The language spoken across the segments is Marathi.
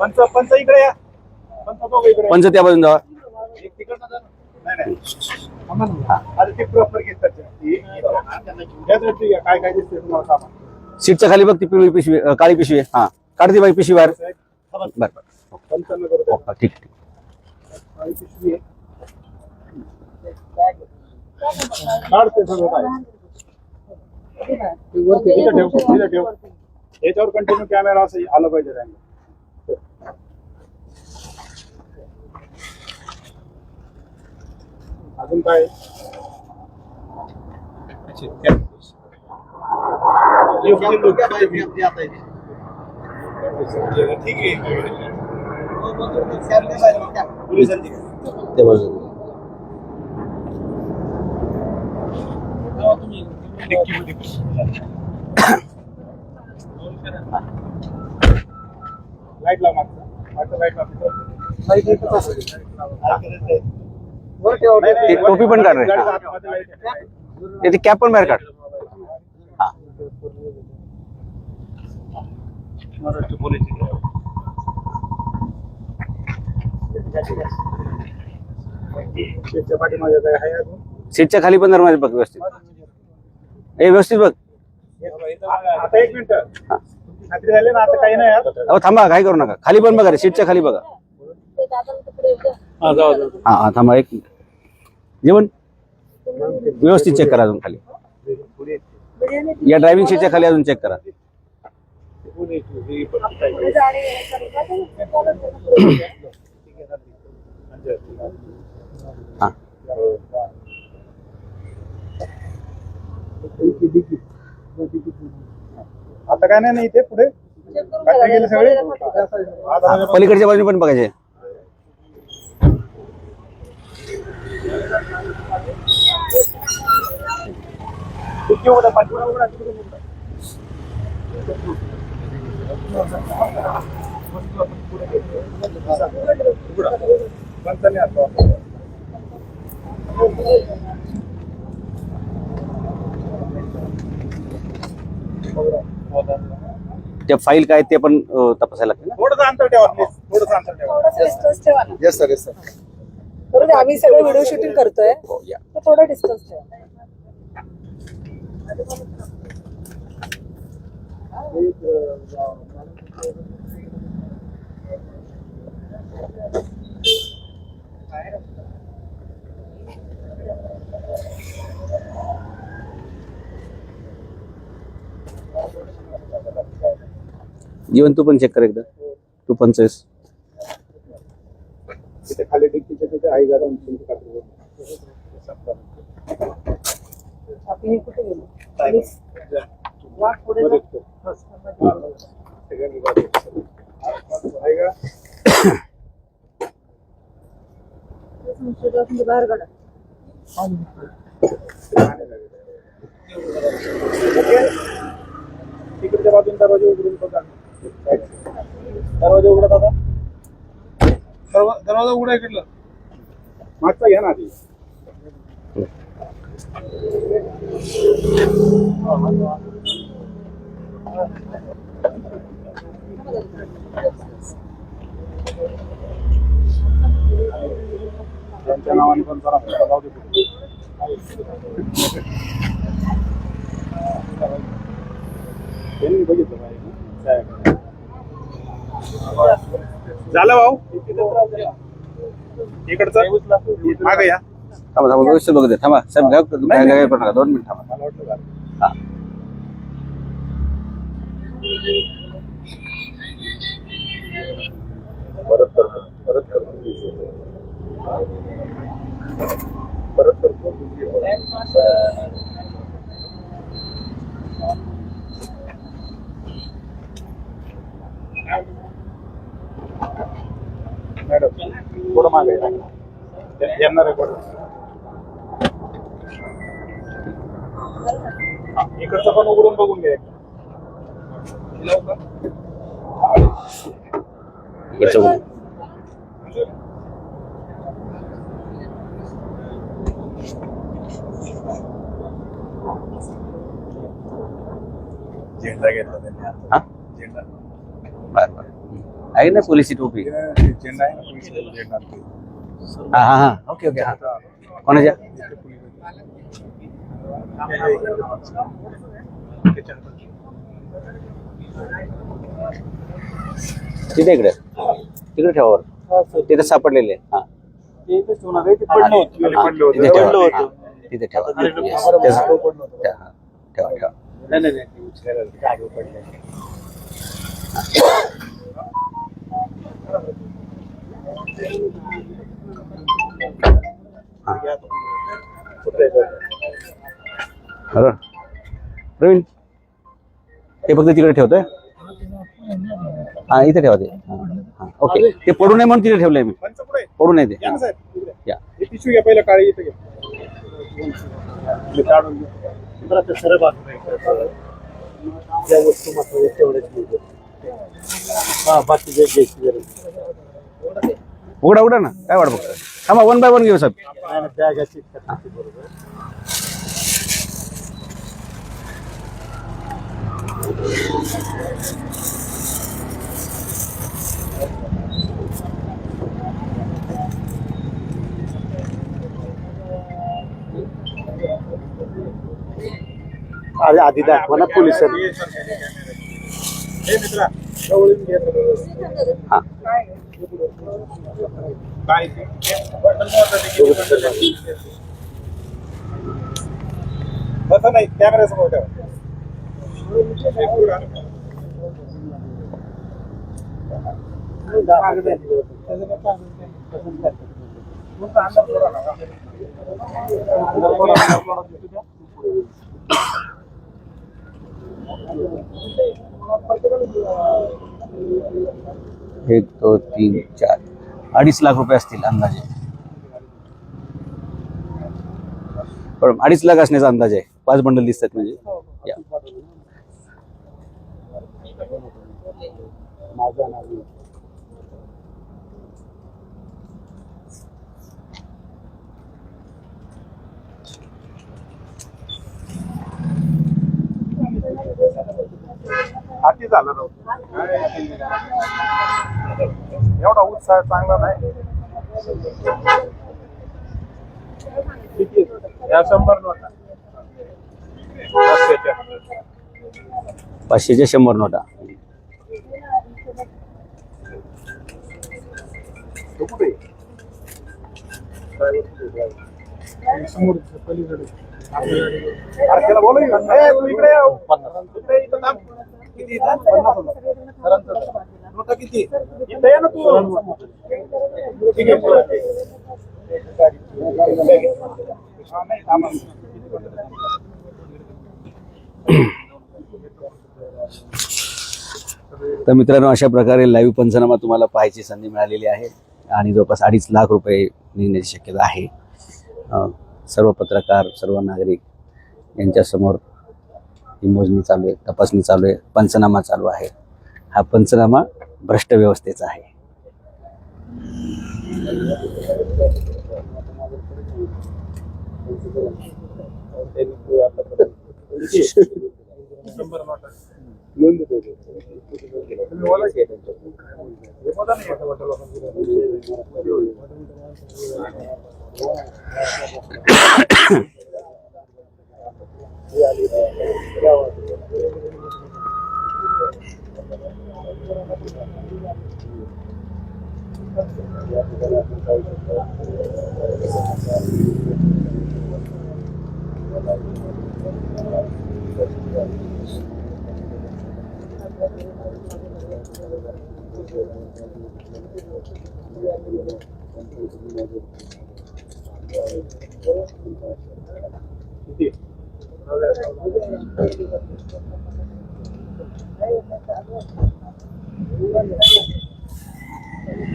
पंच पंच इकडे या. पंच दोघं इकडे. पंच त्या बाजून जावा. एक तिकडनं जा ना. नाही नाही. आता ते प्रॉपर घेतात या दृष्टी घ्या. काय काय दिसतंय तुम्हाला सामान सीटच्या खाली बघ ती पिवळी पिशवी अं, काळी पिशवी आहे. हा. काढ ती बाई पिशवी बाहेर बर बर. पंचावन्न करू द्या. हा, ठीक ठीक. आणि पिशवी आहे. काढते सगळं काय. इथं ठेव. इथं ठेव. याच्यावर कंटिन्यू कॅमेरा असं आलं पाहिजे त्यांना अजून काय? ठीक आहे पोलिसांची लाइट लाव मागचा. मागचा लाइट लाव. ते टोपी पण काढ रे. ते ती कॅप पण बाहेर काढ. हा. सीटच्या खाली पण दरवाजे बघ व्यवस्थित. ए व्यवस्थित बघ. आता एक मिनिट. खात्री झाली ना आता काही नाही यार. अहो थांबा काय करू नका. खाली पण बघा रे सीटच्या खाली बघा. हा हा थांबा एक मिनिट. जेवण? व्यवस्थित चेक करा अजून खाली. या ड्रायव्हिंग सीटच्या खाली अजून चेक करा. हा. आता काय नाही इथे पुढे. गेली सगळे? हा, पलीकडच्या बाजूने पण बघायचे. त्या फाईल काय ते पण तपासायला लागते ना? थोडंसं अंतर ठेवा प्लीज थोडंसं अंतर ठेवा. थोडंसं डिस्टन्स ठेवा ना. येस सर येस सर बरोबर आहे, आम्ही सगळं व्हिडिओ शूटिंग करतोय. हो या. तर थोडं डिस्टन्स ठेवा. जीवन तू पण चेक कर एकदा तू पंचाळीस तिथे खाली डिक्कीच्या तिथे आई आपली हे कुठे गेली पोलीस वाट पुढे जा. सगळ्यांनी बाजू. आहे का? बाहेर काढा? तिकडच्या बाजून दरवाजे उघडून बघा दरवाजा उघडा दादा दरवा- दरवाजा उघडा इकडला मागचा घ्या ना आधी त्यांच्या नावाने पण जरा आपल्याला जाऊ दे पुढे. त्यांनी बघितलं पाहिजे ना. झालं भाऊ? इकडचं? मागे या. थांबा थांबा व्यवस्थित बघू दे. थांबा साहेब घ्या काय काय करू नका दोन मिनिट थांबा. मला वाटलं झालं. हा. परत करतो परत करतो परत करतो मागे यांना रेकॉर्ड इकडचं पण उघडून बघून घ्या? इकडचं. झेंडा घेतला त्यांनी झेंडा. అయినా పోలీసు టోపీ ఓకే है కొనజా तिथे इकडे? तिकडे ठेवावर तिथे सापडलेले हा। तिथे ठेवा। हा, ठेवा। त्याचं- ठेवा प्रवीण ते फक्त तिकडे ठेवतोय हा इथे ठेवा ते हा, हा, ओके ते पडू नये म्हणून तिथे ठेवलंय मी. पडू नये ते या ना साहेब, इकडे. या हे पिशवी घ्या पहिलं काळी इथे घ्या काढून घ्या. बरं, ते सरळ बाजूला आहे. ज्या वस्तू घ्यायच्या. हा बाकी जे घ्यायची गरज नाही. उघडा उघडा ना. काय वाट बघताय? थांबा वन बाय वन घेऊ साहेब. नाही, नाही, बरोबर. अरे आधी दाखवा ना पोलिसांनी. हे हा? तसं नाही कॅमेरा समोर ठेवा. एक दोन तीन चार. अडीच लाख रुपये असतील अंदाजे. पण अडीच लाख असण्याचा अंदाज आहे. पाच बंडल दिसतात म्हणजे. या. हाती झालं नव्हतं एवढा उत्साह चांगला नाही किती आहे? या शंभर नोटा पाचशेच्या. पाचशेच्या शंभर नोटा कुठे? समोर पलीकडे किती हा. तर मित्रांनो अशा प्रकारे लाईव्ह पंचनामा तुम्हाला पाहायची संधी मिळालेली आहे. आणि जवळपास अडीच लाख रुपये निघण्याची शक्यता आहे. सर्व पत्रकार सर्व नागरिक यांच्यासमोर ही मोजणी चालू आहे तपासणी चालू आहे पंचनामा चालू आहे. हा पंचनामा भ्रष्ट व्यवस्थेचा आहे. शंभर नोटा लिहून देतो तुम्ही बोला की. हे बोला ना एका वाट्याला. किती?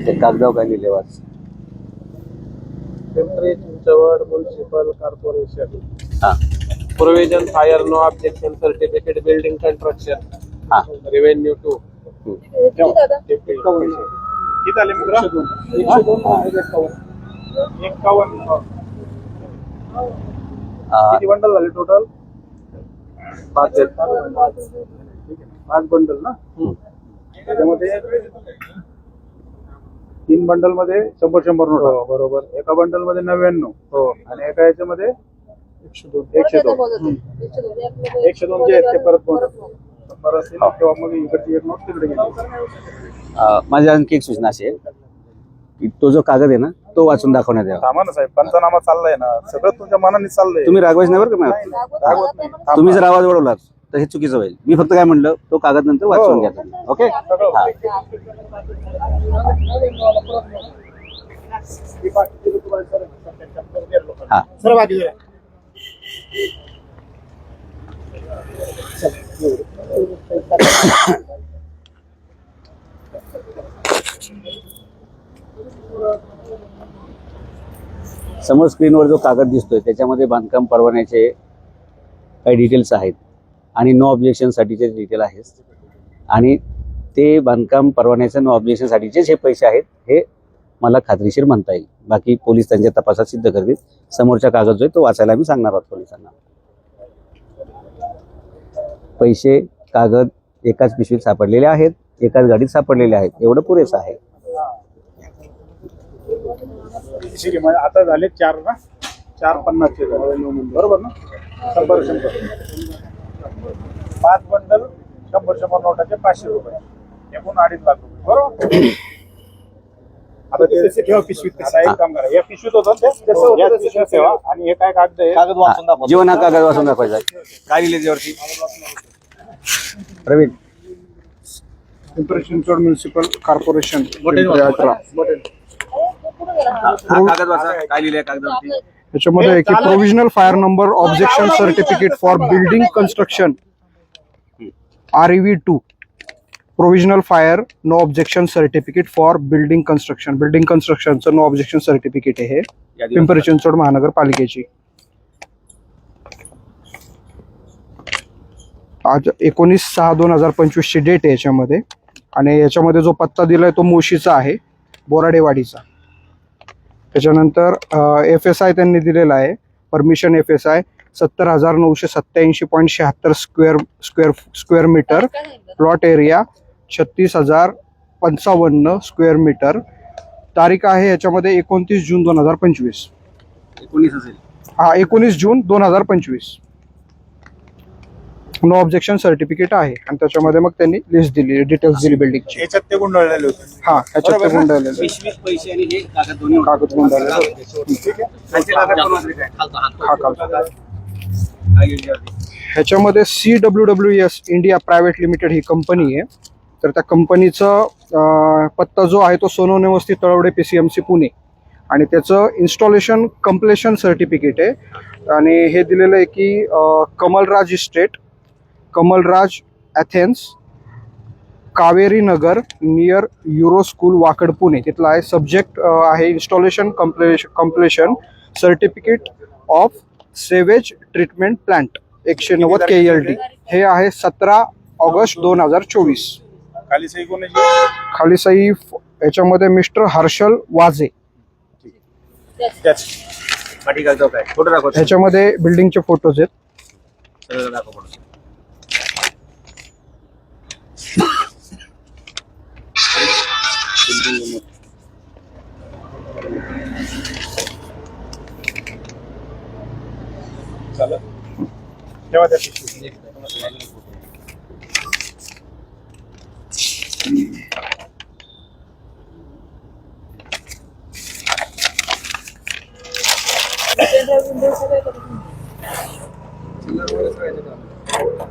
ते कागदावर काय लिहिले वाच? पिंपरी चिंचवड म्युन्सिपल कॉर्पोरेशन हां. Provision fire no objection certificate building construction हां. रेव्हेन्यू टू दादा. किती आले मित्र? एक्कावन्न किती बंडल झाले टोटल पाच. पाच बंडल ना? त्याच्यामध्ये तीन बंडलमध्ये शंभर शंभर नोट बरोबर. एका बंडलमध्ये नव्याण्णव. हो. आणि एका याच्यामध्ये एकशे दोन. एकशे दोन. एकशे दोन. जे आहेत ते परत अं, माझी आणखी एक सूचना अशी आहे की तो जो कागद आहे ना तो वाचून दाखवण्यात यावा. थांबा ना साहेब पंचनामा चाललाय ना. सगळं तुमच्या मनाने चाललंय. तुम्ही रागवायच नाही बरं का मॅम रागवत नाही. थांबा. तुम्ही जर आवाज वाढवलात तर हे चुकीचं होईल. मी फक्त काय म्हणलं तो कागद नंतर वाचून घ्या. ओके? हा. हा. सर बाकी समोर स्क्रीनवर जो कागद दिसतोय त्याच्यामध्ये बांधकाम परवान्याचे काही डिटेल्स आहेत आणि नो ऑब्जेक्शनसाठीचे डिटेल आहेत. आणि ते बांधकाम परवान्याच्या नो ऑब्जेक्शनसाठीचेच हे पैसे आहेत हे मला खात्रीशीर म्हणता येईल. बाकी पोलीस त्यांच्या तपासात सिद्ध करतील. समोरचा कागद जो आहे तो वाचायला मी सांगणार आहोत पोलिसांना. पैसे कागद एकाच पिशवीत सापडलेले आहेत एकाच गाडीत सापडलेले आहेत. एवढं पुरेसं आहे. ठीक आहे म्हणजे आता झाले चार ना? चार पन्नासचे बरोबर ना? शंभर शंभर. पाच बंडल शंभर शंभर नोटाचे पाचशे रुपये. एकूण अडीच लाख रुपये. बरोबर? आता ते ठेवा पिशवीत आता एक काम करा. या पिशवीत होतं ना ते या पिशवीत ठेवा. आणि हे काय कागद आहे? हा, जीवन हा कागद वाचून दाखवायचा काय लिहिले त्यावरती प्रवीण. पिंपरी चिंचवड म्युन्सिपल कॉर्पोरेशन हा आहे की provisional fire number objection certificate for building construction R V two provisional fire no objection certificate for building construction building कन्स्ट्रक्शनचं no objection certificate आहे हे. पिंपरी चिंचवड महानगरपालिकेची. आज एकोणीस सहा दोन हजार पंचवीसची डेट आहे याच्यामध्ये. आणि याच्यामध्ये जो पत्ता दिलाय तो मोशीचा आहे बोराडेवाडीचा. त्याच्यानंतर एफ एस आय त्यांनी दिलेला आहे. परमिशन एफ एस आय सत्तर हजार नऊशे सत्याऐंशी पॉईंट शहात्तर square square square metre plot area छत्तीस हजार पंचावन्न स्क्वेअर मीटर तारीख आहे याच्यामध्ये एकोणतीस जून दोन हजार पंचवीस. एकोणीस असेल. हा एकोणीस जून दोन हजार पंचवीस. नो ऑब्जेक्शन सर्टिफिकेट आहे. आणि त्याच्यामध्ये मग त्यांनी लिस्ट दिली डिटेल्स दिली बिल्डिंगची याच्यात ते गुंडाळलेले होते. हा ह्याच्यात ते गुंडाळलेलं पैसे आणि हे कागद दोन्ही होते. कागद गुंडाळलेलं आहे. खालचे कागद पण वाचले काय? हा कागद? ह्याच्यामध्ये C W W S India private limited ही कंपनी आहे. तर त्या कंपनीचं अं, पत्ता जो आहे तो सोनवणे वस्ती Talawade P C M C Pune. आणि त्याचं इन्स्टॉलेशन कम्प्लेशन सर्टिफिकेट आहे. आणि हे दिलेलं आहे की अं, Kamalraj estate Kamalraj Athens Kaveri Nagar near Euro school Wakad Pune. तिथला आहे सब्जेक्ट आहे installation कम्प्लेश completion certificate of sewage treatment plant एकशे नव्वद के एल डी हे आहे सतरा ऑगस्ट दोन हजार चोवीस. खाली सही कोणाची खाली सही फ- याच्यामध्ये मिस्टर हर्षल दाखव ह्याच्यामध्ये बिल्डिंगचे फोटोज आहेत. ठेवा त्या पिशवीत.